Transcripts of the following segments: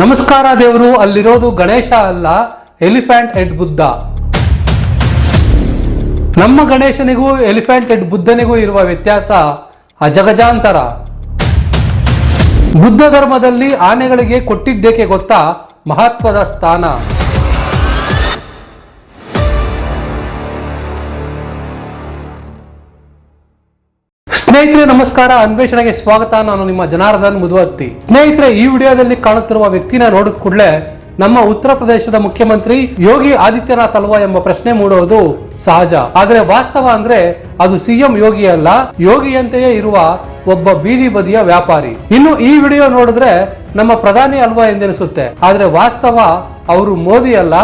ನಮಸ್ಕಾರ ದೇವರು, ಅಲ್ಲಿರೋದು ಗಣೇಶ ಅಲ್ಲ, ಎಲಿಫೆಂಟ್ ಹೆಡ್ ಬುದ್ಧ. ನಮ್ಮ ಗಣೇಶನಿಗೂ, ಎಲಿಫೆಂಟ್ ಹೆಡ್ ಬುದ್ಧನಿಗೂ ಇರುವ ವ್ಯತ್ಯಾಸ ಅಜಗಜಾಂತರ. ಬುದ್ಧ ಧರ್ಮದಲ್ಲಿ ಆನೆಗಳಿಗೆ ಕೊಟ್ಟಿದ್ದೇಕೆ ಗೊತ್ತಾ? ಮಹತ್ವದ ಸ್ಥಾನ. ಸ್ನೇಹಿತರೆ, ನಮಸ್ಕಾರ. ಅನ್ವೇಷಣೆಗೆ ಸ್ವಾಗತ. ನಾನು ನಿಮ್ಮ ಜನಾರ್ದನ್ ಮುದುವತ್ತಿ. ಸ್ನೇಹಿತರೆ, ಈ ವಿಡಿಯೋದಲ್ಲಿ ಕಾಣುತ್ತಿರುವ ವ್ಯಕ್ತಿನ ನೋಡಿದ ಕೂಡಲೇ ನಮ್ಮ ಉತ್ತರ ಪ್ರದೇಶದ ಮುಖ್ಯಮಂತ್ರಿ ಯೋಗಿ ಆದಿತ್ಯನಾಥ್ ಅಲ್ವಾ ಎಂಬ ಪ್ರಶ್ನೆ ಮೂಡುವುದು ಸಹಜ. ಆದರೆ ವಾಸ್ತವ ಅಂದ್ರೆ ಅದು ಸಿಎಂ ಯೋಗಿ ಅಲ್ಲ. ಯೋಗಿಯಂತೆಯೇ ಇರುವ ಒಬ್ಬ ಬೀದಿ ಬದಿಯ ವ್ಯಾಪಾರಿ. ಇನ್ನು ಈ ವಿಡಿಯೋ ನೋಡಿದ್ರೆ ನಮ್ಮ ಪ್ರಧಾನಿ ಅಲ್ವಾ ಎಂದೆನಿಸುತ್ತೆ. ಆದ್ರೆ ವಾಸ್ತವ ಅವರು ಮೋದಿ ಅಲ್ಲ.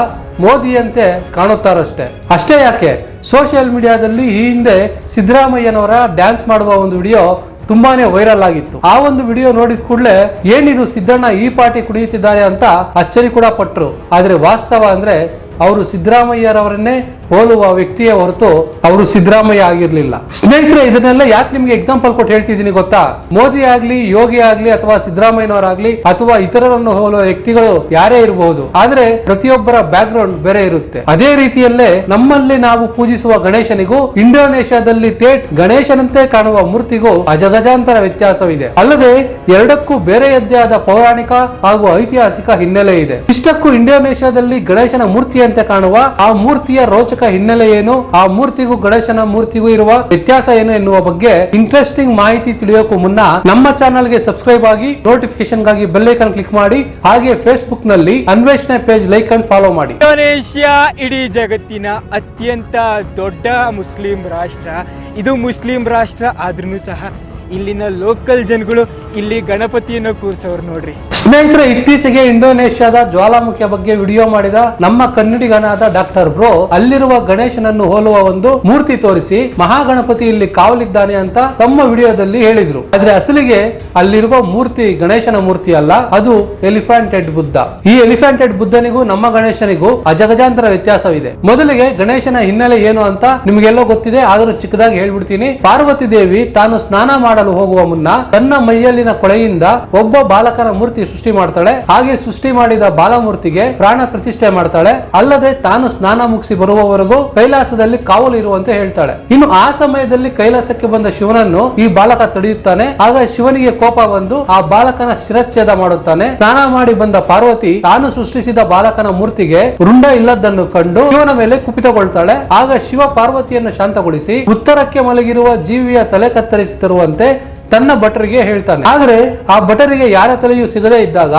ಮೋದಿಯಂತೆ ಕಾಣುತ್ತಾರಷ್ಟೇ. ಅಷ್ಟೇ ಯಾಕೆ ಸೋಷಿಯಲ್ ಮೀಡಿಯಾದಲ್ಲಿ ಈ ಹಿಂದೆ ಸಿದ್ದರಾಮಯ್ಯನವರ ಡ್ಯಾನ್ಸ್ ಮಾಡುವ ಒಂದು ವಿಡಿಯೋ ತುಂಬಾನೇ ವೈರಲ್ ಆಗಿತ್ತು. ಆ ಒಂದು ವಿಡಿಯೋ ನೋಡಿದ ಕೂಡಲೇ, ಏನಿದು ಸಿದ್ದಣ್ಣ ಈ ಪಾರ್ಟಿ ಕುಡಿಯುತ್ತಿದ್ದಾರೆ ಅಂತ ಅಚ್ಚರಿ ಕೂಡ ಪಟ್ರು. ಆದರೆ ವಾಸ್ತವ ಅಂದ್ರೆ, ಅವರು ಸಿದ್ದರಾಮಯ್ಯರವರನ್ನೇ ಹೋಲುವ ವ್ಯಕ್ತಿಯ ಹೊರತು ಅವರು ಸಿದ್ದರಾಮಯ್ಯ ಆಗಿರ್ಲಿಲ್ಲ. ಸ್ನೇಹಿತರೆ, ಇದನ್ನೆಲ್ಲ ಯಾಕೆ ನಿಮ್ಗೆ ಎಕ್ಸಾಂಪಲ್ ಕೊಟ್ಟು ಹೇಳ್ತಿದ್ದೀನಿ ಗೊತ್ತಾ? ಮೋದಿ ಆಗ್ಲಿ, ಯೋಗಿ ಆಗ್ಲಿ, ಅಥವಾ ಸಿದ್ದರಾಮಯ್ಯನವರಾಗ್ಲಿ, ಅಥವಾ ಇತರರನ್ನು ಹೋಲುವ ವ್ಯಕ್ತಿಗಳು ಯಾರೇ ಇರಬಹುದು ಆದ್ರೆ ಪ್ರತಿಯೊಬ್ಬರ ಬ್ಯಾಕ್ ಗ್ರೌಂಡ್ ಬೇರೆ ಇರುತ್ತೆ. ಅದೇ ರೀತಿಯಲ್ಲೇ ನಮ್ಮಲ್ಲಿ ನಾವು ಪೂಜಿಸುವ ಗಣೇಶನಿಗೂ, ಇಂಡೋನೇಷ್ಯಾದಲ್ಲಿ ತೇಟ್ ಗಣೇಶನಂತೆ ಕಾಣುವ ಮೂರ್ತಿಗೂ ಅಜಗಜಾಂತರ ವ್ಯತ್ಯಾಸವಿದೆ. ಅಲ್ಲದೆ, ಎರಡಕ್ಕೂ ಬೇರೆಯದ್ದೇ ಆದ ಪೌರಾಣಿಕ ಹಾಗೂ ಐತಿಹಾಸಿಕ ಹಿನ್ನೆಲೆ ಇದೆ. ಇಷ್ಟಕ್ಕೂ ಇಂಡೋನೇಷ್ಯಾದಲ್ಲಿ ಗಣೇಶನ ಮೂರ್ತಿಯಂತೆ ಕಾಣುವ ಆ ಮೂರ್ತಿಯ ರೋಚಕ ಹಿನ್ನೆಲೆ ಏನು, ಆ ಮೂರ್ತಿಗೂ ಗಣೇಶನ ಮೂರ್ತಿಗೂ ಇರುವ ವ್ಯತ್ಯಾಸ ಏನು ಎನ್ನುವ ಬಗ್ಗೆ ಇಂಟ್ರೆಸ್ಟಿಂಗ್ ಮಾಹಿತಿ ತಿಳಿಯೋಕು ಮುನ್ನ ನಮ್ಮ ಚಾನೆಲ್ಗೆ ಸಬ್ಸ್ಕ್ರೈಬ್ ಆಗಿ ನೋಟಿಫಿಕೇಶನ್ಗಾಗಿ ಬೆಲ್ ಐಕನ್ ಕ್ಲಿಕ್ ಮಾಡಿ, ಹಾಗೆ ಫೇಸ್ಬುಕ್ನಲ್ಲಿ ಅನ್ವೇಷಣೆ ಪೇಜ್ ಲೈಕ್ ಅಂಡ್ ಫಾಲೋ ಮಾಡಿ. ಇಂಡೋನೇಷ್ಯಾ ಇಡೀ ಜಗತ್ತಿನ ಅತ್ಯಂತ ದೊಡ್ಡ ಮುಸ್ಲಿಂ ರಾಷ್ಟ್ರ. ಇದು ಮುಸ್ಲಿಂ ರಾಷ್ಟ್ರ ಆದ್ರೂ ಸಹ ಇಲ್ಲಿನ ಲೋಕಲ್ ಜನಗಳು ಇಲ್ಲಿ ಗಣಪತಿಯನ್ನು ಕೂರಿಸೋರು ನೋಡ್ರಿ. ಸ್ನೇಹಿತರೆ, ಇತ್ತೀಚೆಗೆ ಇಂಡೋನೇಷ್ಯಾದ ಜ್ವಾಲಾಮುಖಿಯ ಬಗ್ಗೆ ವಿಡಿಯೋ ಮಾಡಿದ ನಮ್ಮ ಕನ್ನಡಿಗನಾದ ಡಾಕ್ಟರ್ ಬ್ರೋ, ಅಲ್ಲಿರುವ ಗಣೇಶನನ್ನು ಹೋಲುವ ಒಂದು ಮೂರ್ತಿ ತೋರಿಸಿ ಮಹಾಗಣಪತಿ ಇಲ್ಲಿ ಕಾವಲಿದ್ದಾನೆ ಅಂತ ತಮ್ಮ ವಿಡಿಯೋದಲ್ಲಿ ಹೇಳಿದ್ರು. ಆದ್ರೆ ಅಸಲಿಗೆ ಅಲ್ಲಿರುವ ಮೂರ್ತಿ ಗಣೇಶನ ಮೂರ್ತಿ ಅಲ್ಲ, ಅದು ಎಲಿಫೆಂಟ್ ಹೆಡ್ ಬುದ್ಧ. ಈ ಎಲಿಫೆಂಟ್ ಹೆಡ್ ಬುದ್ಧನಿಗೂ ನಮ್ಮ ಗಣೇಶನಿಗೂ ಅಜಗಜಾಂತರ ವ್ಯತ್ಯಾಸವಿದೆ. ಮೊದಲಿಗೆ ಗಣೇಶನ ಹಿನ್ನೆಲೆ ಏನು ಅಂತ ನಿಮಗೆಲ್ಲೋ ಗೊತ್ತಿದೆ, ಆದರೂ ಚಿಕ್ಕದಾಗಿ ಹೇಳ್ಬಿಡ್ತೀನಿ. ಪಾರ್ವತಿ ದೇವಿ ತಾನು ಸ್ನಾನ ಮಾಡಲು ಹೋಗುವ ಮುನ್ನ ತನ್ನ ಮೈಯಲ್ಲಿನ ಕೊಳೆಯಿಂದ ಒಬ್ಬ ಬಾಲಕನ ಮೂರ್ತಿ ಸೃಷ್ಟಿ ಮಾಡ್ತಾಳೆ. ಹಾಗೆ ಸೃಷ್ಟಿ ಮಾಡಿದ ಬಾಲಮೂರ್ತಿಗೆ ಪ್ರಾಣ ಪ್ರತಿಷ್ಠೆ ಮಾಡ್ತಾಳೆ. ಅಲ್ಲದೆ ತಾನು ಸ್ನಾನ ಮುಗಿಸಿ ಬರುವವರೆಗೂ ಕೈಲಾಸದಲ್ಲಿ ಕಾವಲು ಇರುವಂತೆ ಹೇಳ್ತಾಳೆ. ಇನ್ನು ಆ ಸಮಯದಲ್ಲಿ ಕೈಲಾಸಕ್ಕೆ ಬಂದ ಶಿವನನ್ನು ಈ ಬಾಲಕ ತಡೆಯುತ್ತಾನೆ. ಆಗ ಶಿವನಿಗೆ ಕೋಪ ಬಂದು ಆ ಬಾಲಕನ ಶಿರಚ್ಛೇದ ಮಾಡುತ್ತಾನೆ. ಸ್ನಾನ ಮಾಡಿ ಬಂದ ಪಾರ್ವತಿ ತಾನು ಸೃಷ್ಟಿಸಿದ ಬಾಲಕನ ಮೂರ್ತಿಗೆ ರುಂಡ ಇಲ್ಲದನ್ನು ಕಂಡು ಶಿವನ ಮೇಲೆ ಕುಪಿತಗೊಳ್ತಾಳೆ. ಆಗ ಶಿವ ಪಾರ್ವತಿಯನ್ನು ಶಾಂತಗೊಳಿಸಿ ಉತ್ತರಕ್ಕೆ ಮಲಗಿರುವ ಜೀವಿಯ ತಲೆ ಕತ್ತರಿಸಿ ತರುವಂತೆ ತನ್ನ ಭಟರಿಗೆ ಹೇಳ್ತಾನೆ. ಆದರೆ ಆ ಭಟರಿಗೆ ಯಾರ ತಲೆಯೂ ಸಿಗದೇ ಇದ್ದಾಗ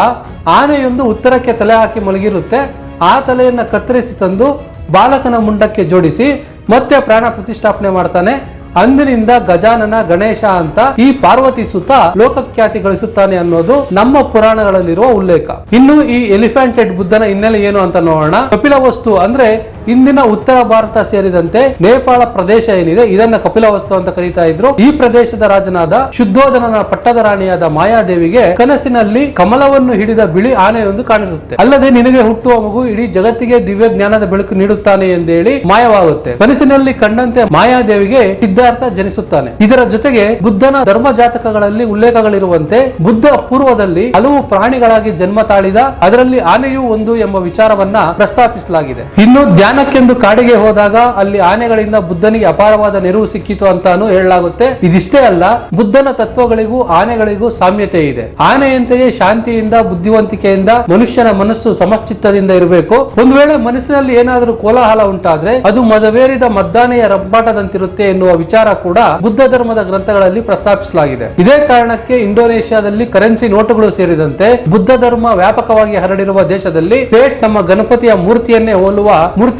ಆನೆಯೊಂದು ಉತ್ತರಕ್ಕೆ ತಲೆ ಹಾಕಿ ಮಲಗಿರುತ್ತೆ. ಆ ತಲೆಯನ್ನ ಕತ್ತರಿಸಿ ತಂದು ಬಾಲಕನ ಮುಂಡಕ್ಕೆ ಜೋಡಿಸಿ ಮತ್ತೆ ಪ್ರಾಣ ಪ್ರತಿಷ್ಠಾಪನೆ ಮಾಡ್ತಾನೆ. ಅಂದಿನಿಂದ ಗಜಾನನ ಗಣೇಶ ಅಂತ ಈ ಪಾರ್ವತಿ ಸುತ್ತ ಲೋಕಖ್ಯಾತಿ ಗಳಿಸುತ್ತಾನೆ ಅನ್ನೋದು ನಮ್ಮ ಪುರಾಣಗಳಲ್ಲಿರುವ ಉಲ್ಲೇಖ. ಇನ್ನು ಈ ಎಲಿಫೆಂಟ್ ಹೆಡ್ ಬುದ್ಧನ ಹಿನ್ನೆಲೆ ಏನು ಅಂತ ನೋಡೋಣ. ಕಪಿಲ ವಸ್ತು ಅಂದ್ರೆ ಇಂದಿನ ಉತ್ತರ ಭಾರತ ಸೇರಿದಂತೆ ನೇಪಾಳ ಪ್ರದೇಶ ಏನಿದೆ, ಇದನ್ನ ಕಪಿಲವಸ್ತು ಅಂತ ಕರೀತಾ ಇದ್ರು. ಈ ಪ್ರದೇಶದ ರಾಜನಾದ ಶುದ್ಧೋಧನನ ಪಟ್ಟದ ರಾಣಿಯಾದ ಮಾಯಾದೇವಿಗೆ ಕನಸಿನಲ್ಲಿ ಕಮಲವನ್ನು ಹಿಡಿದ ಬಿಳಿ ಆನೆಯೊಂದು ಕಾಣಿಸುತ್ತೆ. ಅಲ್ಲದೆ ನಿನಗೆ ಹುಟ್ಟುವ ಮಗು ಇಡೀ ಜಗತ್ತಿಗೆ ದಿವ್ಯ ಜ್ಞಾನದ ಬೆಳಕು ನೀಡುತ್ತಾನೆ ಎಂದೇಳಿ ಮಾಯವಾಗುತ್ತೆ. ಕನಸಿನಲ್ಲಿ ಕಂಡಂತೆ ಮಾಯಾದೇವಿಗೆ ಸಿದ್ಧಾರ್ಥ ಜನಿಸುತ್ತಾನೆ. ಇದರ ಜೊತೆಗೆ ಬುದ್ಧನ ಧರ್ಮ ಜಾತಕಗಳಲ್ಲಿ ಉಲ್ಲೇಖಗಳಿರುವಂತೆ ಬುದ್ಧ ಪೂರ್ವದಲ್ಲಿ ಹಲವು ಪ್ರಾಣಿಗಳಾಗಿ ಜನ್ಮ ತಾಳಿದ, ಅದರಲ್ಲಿ ಆನೆಯೂ ಒಂದು ಎಂಬ ವಿಚಾರವನ್ನ ಪ್ರಸ್ತಾಪಿಸಲಾಗಿದೆ. ಇನ್ನು ಧ್ಯಾನಕ್ಕೆಂದು ಕಾಡಿಗೆ ಹೋದಾಗ ಅಲ್ಲಿ ಆನೆಗಳಿಂದ ಬುದ್ಧನಿಗೆ ಅಪಾರವಾದ ನೆರವು ಸಿಕ್ಕಿತು ಅಂತಾನು ಹೇಳಲಾಗುತ್ತೆ. ಇದಿಷ್ಟೇ ಅಲ್ಲ, ಬುದ್ಧನ ತತ್ವಗಳಿಗೂ ಆನೆಗಳಿಗೂ ಸಾಮ್ಯತೆ ಇದೆ. ಆನೆಯಂತೆಯೇ ಶಾಂತಿಯಿಂದ, ಬುದ್ಧಿವಂತಿಕೆಯಿಂದ ಮನುಷ್ಯನ ಮನಸ್ಸು ಸಮಚಿತ್ತದಿಂದ ಇರಬೇಕು. ಒಂದು ವೇಳೆ ಮನಸ್ಸಿನಲ್ಲಿ ಏನಾದರೂ ಕೋಲಾಹಲ ಉಂಟಾದ್ರೆ ಅದು ಮದವೇರಿದ ಮದ್ದಾನೆಯ ರಬ್ಬಾಟದಂತಿರುತ್ತೆ ಎನ್ನುವ ವಿಚಾರ ಕೂಡ ಬುದ್ಧ ಧರ್ಮದ ಗ್ರಂಥಗಳಲ್ಲಿ ಪ್ರಸ್ತಾಪಿಸಲಾಗಿದೆ. ಇದೇ ಕಾರಣಕ್ಕೆ ಇಂಡೋನೇಷ್ಯಾದಲ್ಲಿ ಕರೆನ್ಸಿ ನೋಟುಗಳು ಸೇರಿದಂತೆ ಬುದ್ಧ ಧರ್ಮ ವ್ಯಾಪಕವಾಗಿ ಹರಡಿರುವ ದೇಶದಲ್ಲಿ ಪೇಟ್ ನಮ್ಮ ಗಣಪತಿಯ ಮೂರ್ತಿಯನ್ನೇ ಹೋಲುವ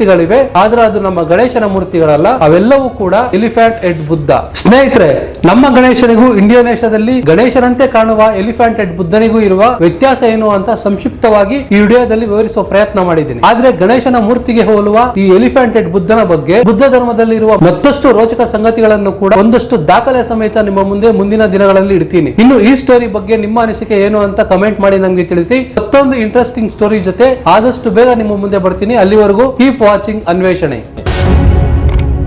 ಮೂರ್ತಿಗಳಿವೆ. ಆದ್ರೆ ಅದು ನಮ್ಮ ಗಣೇಶನ ಮೂರ್ತಿಗಳಲ್ಲ. ಅವೆಲ್ಲವೂ ಕೂಡ ಎಲಿಫ್ಯಾಂಟ್ ಹೆಡ್ ಬುದ್ಧ. ಸ್ನೇಹಿತರೆ, ನಮ್ಮ ಗಣೇಶನಿಗೂ ಇಂಡೋನೇಷ್ಯಾದಲ್ಲಿ ಗಣೇಶನಂತೆ ಕಾಣುವ ಎಲಿಫ್ಯಾಂಟ್ ಹೆಡ್ ಬುದ್ಧನಿಗೂ ಇರುವ ವ್ಯತ್ಯಾಸ ಏನು ಅಂತ ಸಂಕ್ಷಿಪ್ತವಾಗಿ ಈ ವಿಡಿಯೋದಲ್ಲಿ ವಿವರಿಸುವ ಪ್ರಯತ್ನ ಮಾಡಿದ್ದೀನಿ. ಆದ್ರೆ ಗಣೇಶನ ಮೂರ್ತಿಗೆ ಹೋಲುವ ಈ ಎಲಿಫ್ಯಾಂಟ್ ಹೆಡ್ ಬುದ್ಧನ ಬಗ್ಗೆ ಬುದ್ಧ ಧರ್ಮದಲ್ಲಿ ಇರುವ ಮತ್ತಷ್ಟು ರೋಚಕ ಸಂಗತಿಗಳನ್ನು ಕೂಡ ಒಂದಷ್ಟು ದಾಖಲೆ ಸಮೇತ ನಿಮ್ಮ ಮುಂದೆ ಮುಂದಿನ ದಿನಗಳಲ್ಲಿ ಇಡ್ತೀನಿ. ಇನ್ನು ಈ ಸ್ಟೋರಿ ಬಗ್ಗೆ ನಿಮ್ಮ ಅನಿಸಿಕೆ ಏನು ಅಂತ ಕಮೆಂಟ್ ಮಾಡಿ ನಮಗೆ ತಿಳಿಸಿ. ಮತ್ತೊಂದು ಇಂಟ್ರೆಸ್ಟಿಂಗ್ ಸ್ಟೋರಿ ಜೊತೆ ಆದಷ್ಟು ಬೇಗ ನಿಮ್ಮ ಮುಂದೆ ಬರ್ತೀನಿ. ಅಲ್ಲಿವರೆಗೂ ಕೀಪ್ ವಾಚಿಂಗ್ ಅನ್ವೇಷಣೆ